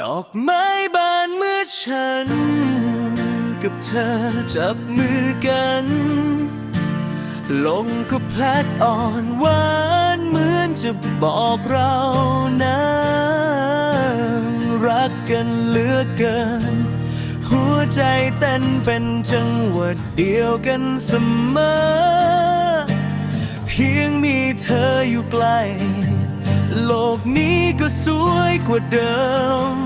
ดอกไม้บานเมื่อฉัน กับเธอจับมือกัน ลงก็พลัดอ่อนหวานเหมือนจะบอกเรานะรักกันเหลือเกิน หัวใจเต้นเป็นจังหวะเดียวกันเสมอ เพียงมีเธออยู่ใกล้ โลกนี้ ก็สวยกว่าเดิม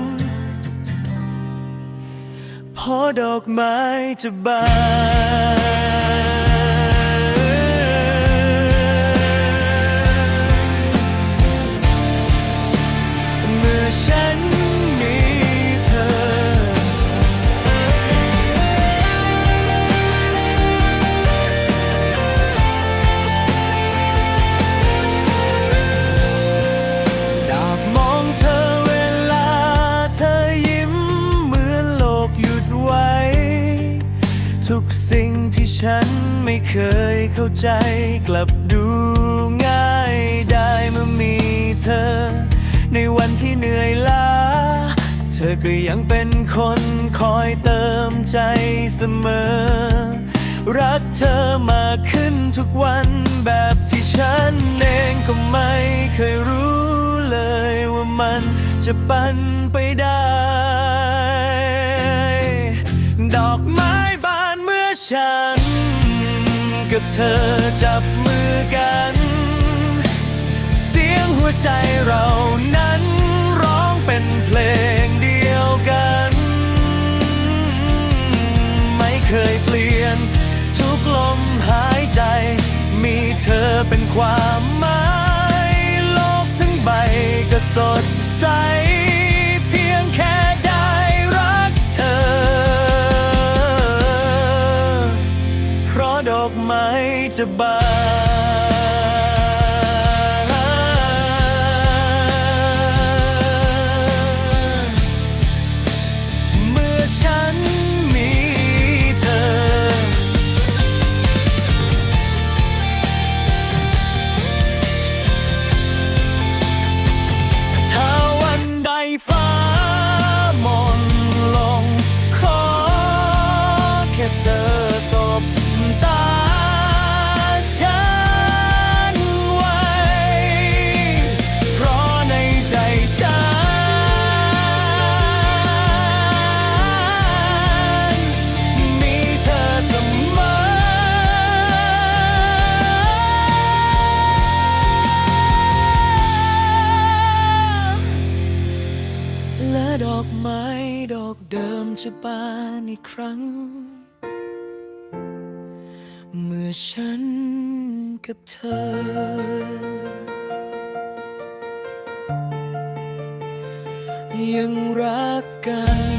พอดอกไม้จะบาน ฉันไม่เคยเข้าใจกลับดูง่ายได้เมื่อมีเธอ ในวันที่เหนื่อยล้า เธอก็ยังเป็นคนคอยเติมใจเสมอ รักเธอมากขึ้นทุกวันแบบที่ฉันเองก็ไม่เคยรู้เลยว่ามันจะปันไปได้ ดอกไม้บานเมื่อฉัน กับเธอจับมือกัน เสียงหัวใจเรานั้นร้องเป็นเพลงเดียวกัน ไม่เคยเปลี่ยน ทุกลมหายใจ มีเธอเป็นความหมาย โลกทั้งใบก็สดใส จะบา จะบานอีกครั้ง เมื่อฉันกับเธอยังรักกัน